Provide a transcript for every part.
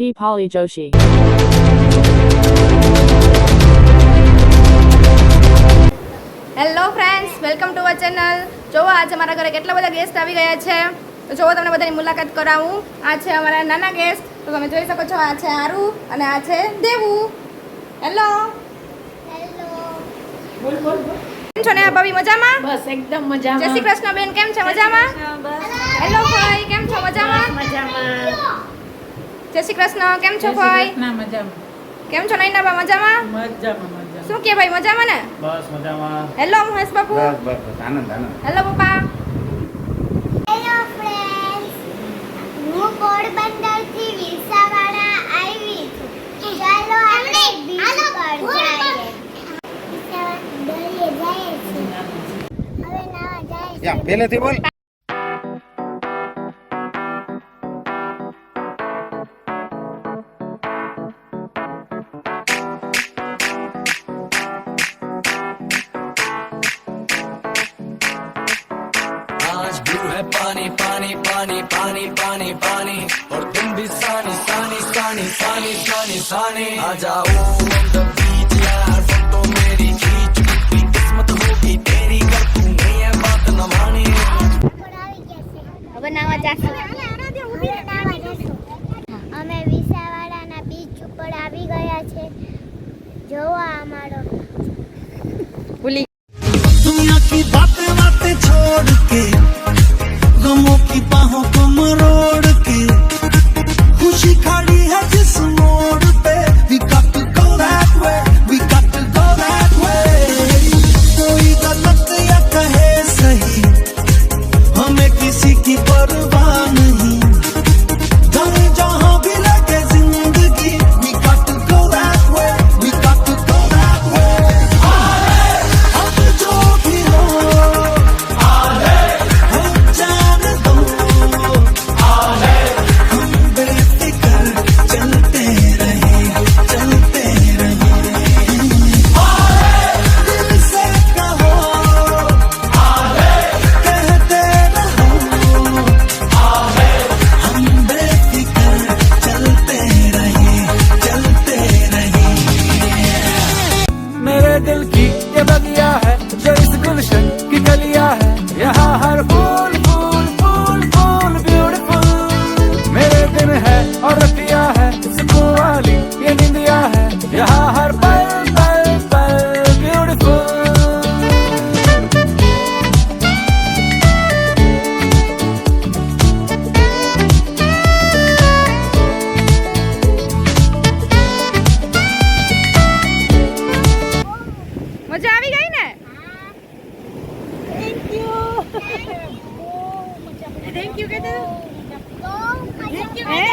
Deepali Joshi. Hello friends welcome to our channel જોવો આજે મારા ઘરે કેટલા બધા ગેસ્ટ આવી ગયા છે. તો જોવો તમને બધાની મુલાકાત કરાવું. આ છે અમારા નાના ગેસ્ટ તો તમે જોઈ શકો છો આ છે આરુ અને આ છે દેવુ. હેલો કેમ છો ને ભાભી મજામાં? બસ એકદમ જય શ્રી કૃષ્ણ બેન કેમ છે મજામાં? હેલો ભાઈ કેમ છો મજામાં? મજામાં. જય શ્રી કૃષ્ણ. કેમ છો ભાઈ? મજામાં. કેમ છો નૈનાબા મજામાં? મજામાં મજામાં. શું કે ભાઈ મજામાં ને? બસ મજામાં. હેલો મહેશ બાપુ. બસ બસ આનંદ આનંદ. હેલો પપ્પા. હેલો ફ્રેન્ડ્સ હું પોરબંદરથી વિસાવાડા આવી છું. ચાલો આપણે બીચ પર જઈએ. પહેલેથી બોલ. आज ब्लू है पानी पानी पानी पानी पानी पानी और तुम भी सानी सानी सानी सानी सानी सानी आ जाओ on the beach यार फोटो मेरी खींच कितनी किस्मत होगी तेरी कर तूने ये बात न मानी ઉપર આવી ગયા છે હવે નાવા જાશું હવે નાવા જશું અમે વિસાવાડાના બીચ ઉપર આવી ગયા છે જોવો આ અમારો दिल की ये बगिया है થેન્ક યુ કે હે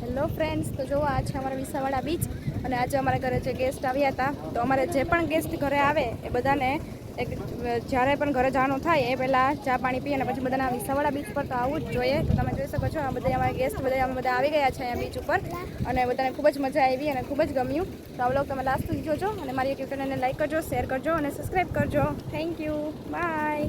હેલો ફ્રેન્ડ્સ તો જુઓ આ છે અમારા વિસાવાડા બીચ અને આજે અમારા ઘરે જે ગેસ્ટ આવ્યા હતા તો અમારે જે પણ ગેસ્ટ ઘરે આવે એ બધાને એક જ્યારે પણ ઘરે જવાનું થાય એ પહેલાં ચા પાણી પીએ અને પછી બધાના વિસાવાડા બીચ પર તો આવવું જ જોઈએ. તો તમે જોઈ શકો છો, આ બધા અમારા ગેસ્ટ બધા અમે બધા આવી ગયા છે અહીંયા બીચ ઉપર અને બધાને ખૂબ જ મજા આવી અને ખૂબ જ ગમ્યું. તો આ તમે લાસ્ટ સુધી જોજો અને મારી યુટ્યુબ ચેનલને લાઈક કરજો શેર કરજો અને સબસ્ક્રાઈબ કરજો. Thank you bye